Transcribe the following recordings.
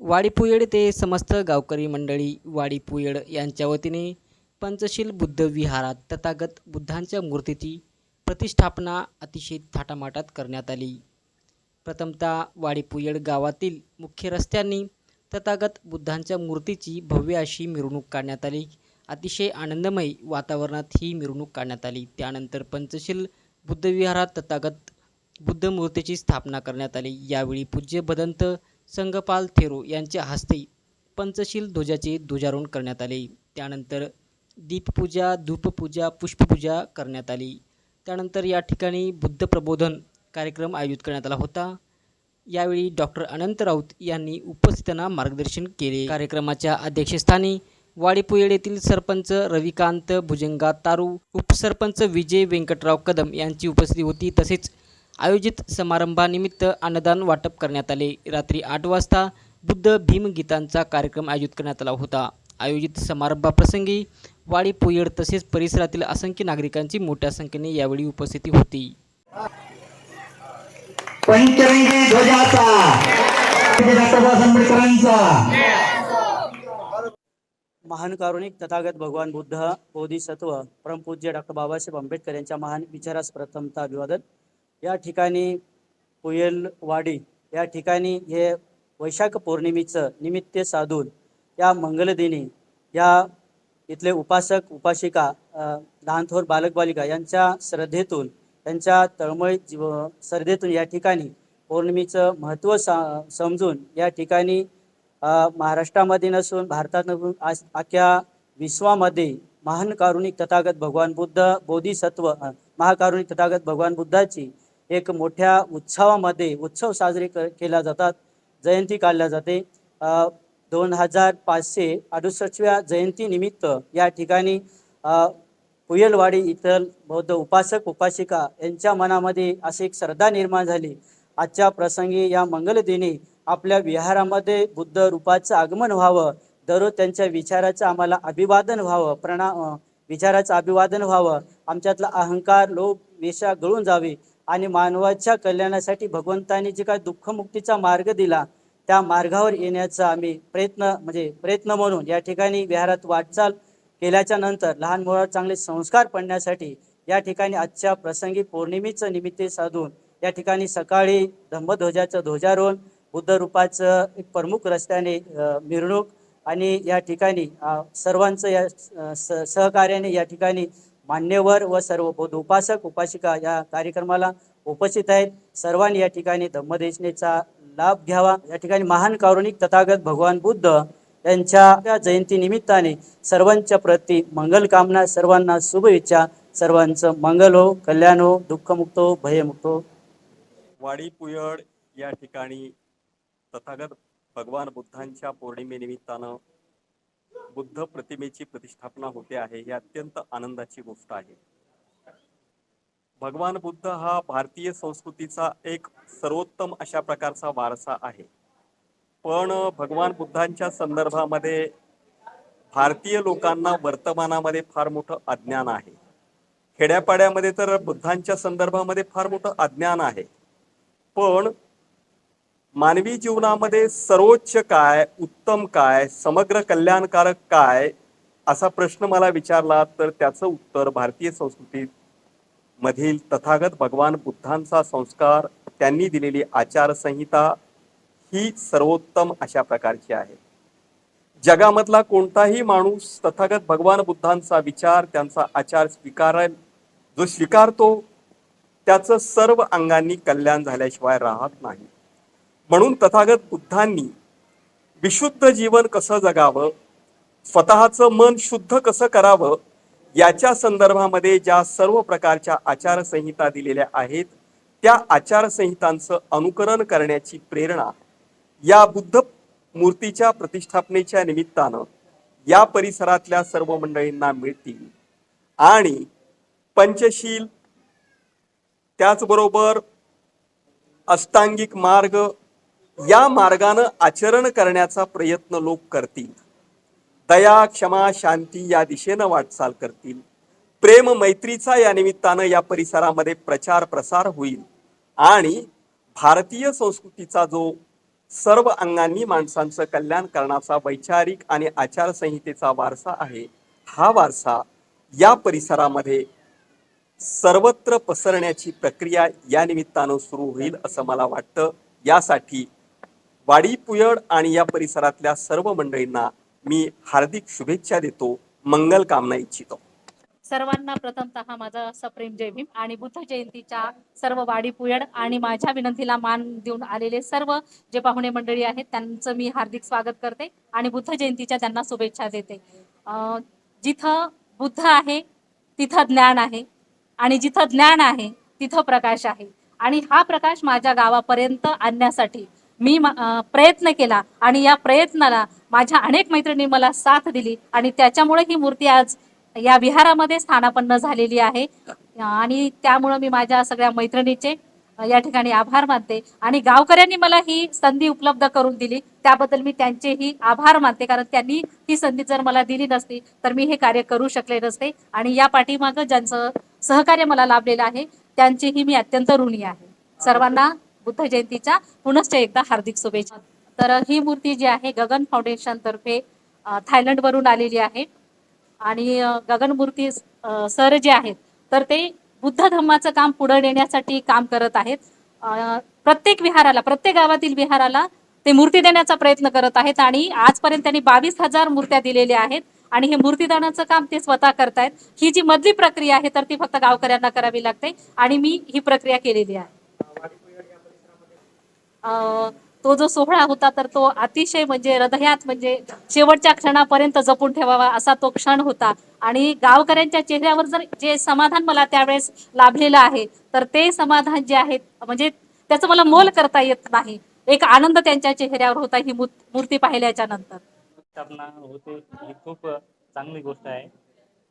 वाडीपुयड ते समस्त गावकरी मंडळी वाडीपुयेड यांच्या वतीने पंचशील बुद्ध विहारात तथागत बुद्धांच्या मूर्तीची प्रतिष्ठापना अतिशय थाटामाटात करण्यात आली. प्रथमतः वाडीपुयड गावातील मुख्य रस्त्यांनी तथागत बुद्धांच्या मूर्तीची भव्य अशी मिरवणूक काढण्यात आली. अतिशय आनंदमय वातावरणात ही मिरवणूक काढण्यात आली. त्यानंतर पंचशील बुद्धविहारात तथागत बुद्ध मूर्तीची स्थापना करण्यात आली. यावेळी पूज्य भदंत संगपाल थेरो यांच्या हस्ते पंचशील ध्वजाचे ध्वजारोहण करण्यात आले. त्यानंतर दीपपूजा धूपपूजा पुष्पपूजा करण्यात आली. त्यानंतर या ठिकाणी बुद्ध प्रबोधन कार्यक्रम आयोजित करण्यात आला होता. यावेळी डॉक्टर अनंत राऊत यांनी उपस्थितांना मार्गदर्शन केले. कार्यक्रमाच्या अध्यक्षस्थानी वाडीपुयेड येथील सरपंच रविकांत भुजंगा तारू उपसरपंच विजय व्यंकटराव कदम यांची उपस्थिती होती. तसेच आयोजित समारंभानिमित्त अन्नदान वाटप करण्यात आले. रात्री आठ वाजता बुद्ध भीमगीतांचा कार्यक्रम आयोजित करण्यात आला होता. आयोजित समारंभाप्रसंगी वाडी पुयड तसेच परिसरातील असंख्य नागरिकांची मोठ्या संख्येने यावेळी उपस्थिती होती. महान कारुणिक तथागत भगवान बुद्ध बोधिसत्व परमपूज्य डॉक्टर बाबासाहेब आंबेडकर यांच्या महान विचारास प्रथमता अभिवादन. या ठिकाणी पुयलवाडी या ठिकाणी हे वैशाख पौर्णिमेचं निमित्त साधून या मंगलदिनी या इथले उपासक उपासिका लहानथोर बालकबालिका यांच्या श्रद्धेतून त्यांच्या तळमळ जीव श्रद्धेतून या ठिकाणी पौर्णिमेचं महत्त्व सा समजून या ठिकाणी महाराष्ट्रामध्ये नसून भारतात नसून आज अख्ख्या विश्वामध्ये महान कारुणिक तथागत भगवान बुद्ध बोधिसत्व महाकारुणिक तथागत भगवान बुद्धाची एक मोठ्या उत्सवामध्ये उत्सव साजरे क केल्या जातात. जयंती काढल्या जाते. दोन हजार पाचशे अडुसष्टव्या जयंतीनिमित्त या ठिकाणी पुयलवाडी इथल बौद्ध उपासक उपासिका यांच्या मनामध्ये अशी एक श्रद्धा निर्माण झाली. आजच्या प्रसंगी या मंगलदिनी आपल्या विहारामध्ये बुद्ध रूपाचं आगमन व्हावं. दररोज त्यांच्या विचाराचं आम्हाला अभिवादन व्हावं. प्रणा विचाराचं अभिवादन व्हावं. आमच्यातला अहंकार लोभ वेशा गळून जावे. आणि मानवाच्या कल्याणासाठी भगवंतांनी जे काय दुःखमुक्तीचा मार्ग दिला त्या मार्गावर येण्याचा आम्ही प्रयत्न म्हणजे प्रयत्न म्हणून या ठिकाणी विहारात वाटचाल केल्याच्यानंतर लहान मुलावर चांगले संस्कार पडण्यासाठी या ठिकाणी आजच्या प्रसंगी पौर्णिमेचं निमित्त साधून या ठिकाणी सकाळी धम्मध्वजाचं ध्वजारोहण बुद्ध रूपाचं एक प्रमुख रस्त्याने मिरवणूक आणि या ठिकाणी सर्वांचं या स- सहकार्याने या ठिकाणी मान्यवर व सर्व बौद्ध उपासक उपासिका या कार्यक्रमाला उपस्थित आहेत. सर्वांनी या ठिकाणी धम्मदेशनेचा लाभ घ्यावा. या ठिकाणी महान कारुणिक तथागत भगवान बुद्ध यांच्या जयंती निमित्ताने सर्वांच्या प्रती मंगल कामना सर्वांना शुभेच्छा सर्वांचं मंगल हो कल्याण हो दुःखमुक्त हो भयमुक्त हो. वाडी पुयड या ठिकाणी तथागत भगवान बुद्धांच्या पौर्णिमेनिमित्तानं बुद्ध प्रतिमेची प्रतिष्ठापना होते आहे ही अत्यंत आनंदाची गोष्ट आहे. भगवान बुद्ध हा भारतीय संस्कृतीचा एक सर्वोत्तम अशा प्रकारचा वारसा आहे. पण भगवान बुद्धांच्या संदर्भामध्ये भारतीय लोकांना वर्तमानामध्ये फार मोठं अज्ञान आहे. खेड्यापाड्यामध्ये तर बुद्धांच्या संदर्भामध्ये फार मोठं अज्ञान आहे. पण मानवी जीवनामध्ये सर्वोच्च काय उत्तम काय समग्र कल्याणकारक काय असा प्रश्न मला विचारला तर त्याचं उत्तर भारतीय संस्कृतीत मधील तथागत भगवान बुद्धांचा संस्कार त्यांनी दिलेली आचारसंहिता ही सर्वोत्तम अशा प्रकारची आहे. जगामधला कोणताही माणूस तथागत भगवान बुद्धांचा विचार त्यांचा आचार स्वीकारेल जो स्वीकारतो त्याचं सर्व अंगांनी कल्याण झाल्याशिवाय राहत नाही. म्हणून तथागत बुद्धांनी विशुद्ध जीवन कसं जगावं स्वतःचं मन शुद्ध कसं करावं याच्या संदर्भामध्ये ज्या सर्व प्रकारच्या आचारसंहिता दिलेल्या आहेत त्या आचारसंहितांचं अनुकरण करण्याची प्रेरणा या बुद्ध मूर्तीच्या प्रतिष्ठापनेच्या निमित्तानं या परिसरातल्या सर्व मंडळींना मिळतील. आणि पंचशील त्याचबरोबर अष्टांगिक मार्ग या मार्गानं आचरण करण्याचा प्रयत्न लोक करतील. दया क्षमा शांती या दिशेनं वाटचाल करतील. प्रेम मैत्रीचा या निमित्तानं या परिसरामध्ये प्रचार प्रसार होईल. आणि भारतीय संस्कृतीचा जो सर्व अंगांनी माणसांचं कल्याण करण्याचा वैचारिक आणि आचारसंहितेचा वारसा आहे हा वारसा या परिसरामध्ये सर्वत्र पसरण्याची प्रक्रिया या निमित्तानं सुरू होईल असं मला वाटतं. यासाठी वाडी पुयड आणि या परिसरातल्या सर्व मंडळींना मी हार्दिक शुभेच्छा देतो. मंगल कामना इच्छितो. सर्वांना प्रथमतः माझा सप्रेम जय भीम आणि बुद्ध जयंतीच्या सर्व वाडी पुयड आणि माझ्या विनंतीला मान देऊन आलेले सर्व जे पाहुणे मंडळी आहेत त्यांचं मी हार्दिक स्वागत करते आणि बुद्ध जयंतीच्या त्यांना शुभेच्छा देते. अं, जिथं बुद्ध आहे तिथं ज्ञान आहे आणि जिथं ज्ञान आहे तिथं प्रकाश आहे. आणि हा प्रकाश माझ्या गावापर्यंत आणण्यासाठी मी प्रयत्न केला आणि या प्रयत्नाला माझ्या अनेक मैत्रिणी मला साथ दिली आणि त्याच्यामुळे ही मूर्ती आज या विहारामध्ये स्थानापन्न झालेली आहे. आणि त्यामुळं मी माझ्या सगळ्या मैत्रिणीचे या ठिकाणी आभार मानते. आणि गावकऱ्यांनी मला ही संधी उपलब्ध करून दिली. त्याबद्दल मी त्यांचेही आभार मानते कारण त्यांनी ही संधी जर मला दिली नसती तर मी हे कार्य करू शकले नसते. आणि या पाठीमागं ज्यांचं सहकार्य मला लाभलेलं आहे त्यांचेही मी अत्यंत ऋणी आहे. सर्वांना बुद्ध जयंतीच्या पुनश्च एकदा हार्दिक शुभेच्छा. तर ही मूर्ती जी आहे गगन फाउंडेशन तर्फे थायलंड वरून आलेली आहे. आणि गगन मूर्ती सर जे आहेत तर ते बुद्ध धम्माचं काम पुढे नेण्यासाठी काम करत आहेत. प्रत्येक विहाराला प्रत्येक गावातील विहाराला ते मूर्ती देण्याचा प्रयत्न करत आहेत आणि आजपर्यंत त्यांनी बावीस हजार मूर्त्या दिलेल्या आहेत आणि हे मूर्तीदानाचं काम ते स्वतः करतायत. ही जी मधली प्रक्रिया आहे तर ती फक्त गावकऱ्यांना करावी लागते आणि मी ही प्रक्रिया केलेली आहे. तो जो सोहळा होता तर तो अतिशय म्हणजे हृदयात म्हणजे शेवटच्या क्षणापर्यंत जपून ठेवावा असा तो क्षण होता. आणि गावकऱ्यांच्या चेहऱ्यावर जर जे समाधान मला त्यावेळेस लाभलेलं आहे तर ते समाधान जे आहे म्हणजे त्याचं मला मोल करता येत नाही. एक आनंद त्यांच्या चेहऱ्यावर होता ही मूर्ती पाहिल्याच्या नंतर. स्थापना होते ही खूप चांगली गोष्ट आहे.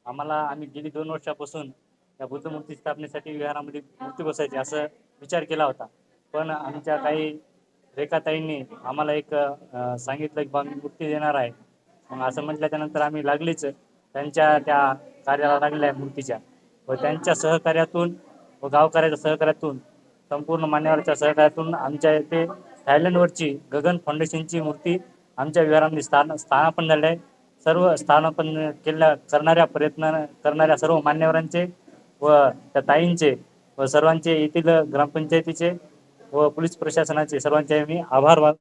आम्हाला आम्ही गेली दोन वर्षापासून या बुद्ध मूर्ती स्थापनेसाठी विहारामध्ये मूर्ती बसायची असं विचार केला होता. पण आमच्या काही रेखाताईंनी आम्हाला एक अं, सांगितलं की बा मी मूर्ती देणार आहे. मग असं म्हटल्याच्या नंतर आम्ही लागलीच. त्यांच्या त्या कार्याला लागलेल्या आहे मूर्तीच्या व त्यांच्या सहकार्यातून व गावकऱ्याच्या सहकार्यातून संपूर्ण मान्यवराच्या सहकार्यातून आमच्या इथे थायलंडवरची गगन फाउंडेशनची मूर्ती आमच्या विहारामध्ये स्थान स्थानापन्न झाले आहे. सर्व स्थानापन्न केल्या करणाऱ्या प्रयत्न करणाऱ्या सर्व मान्यवरांचे व त्या ताईंचे व सर्वांचे येथील ग्रामपंचायतीचे व पोलीस प्रशासनाचे सर्वांचे मी आभार मानतो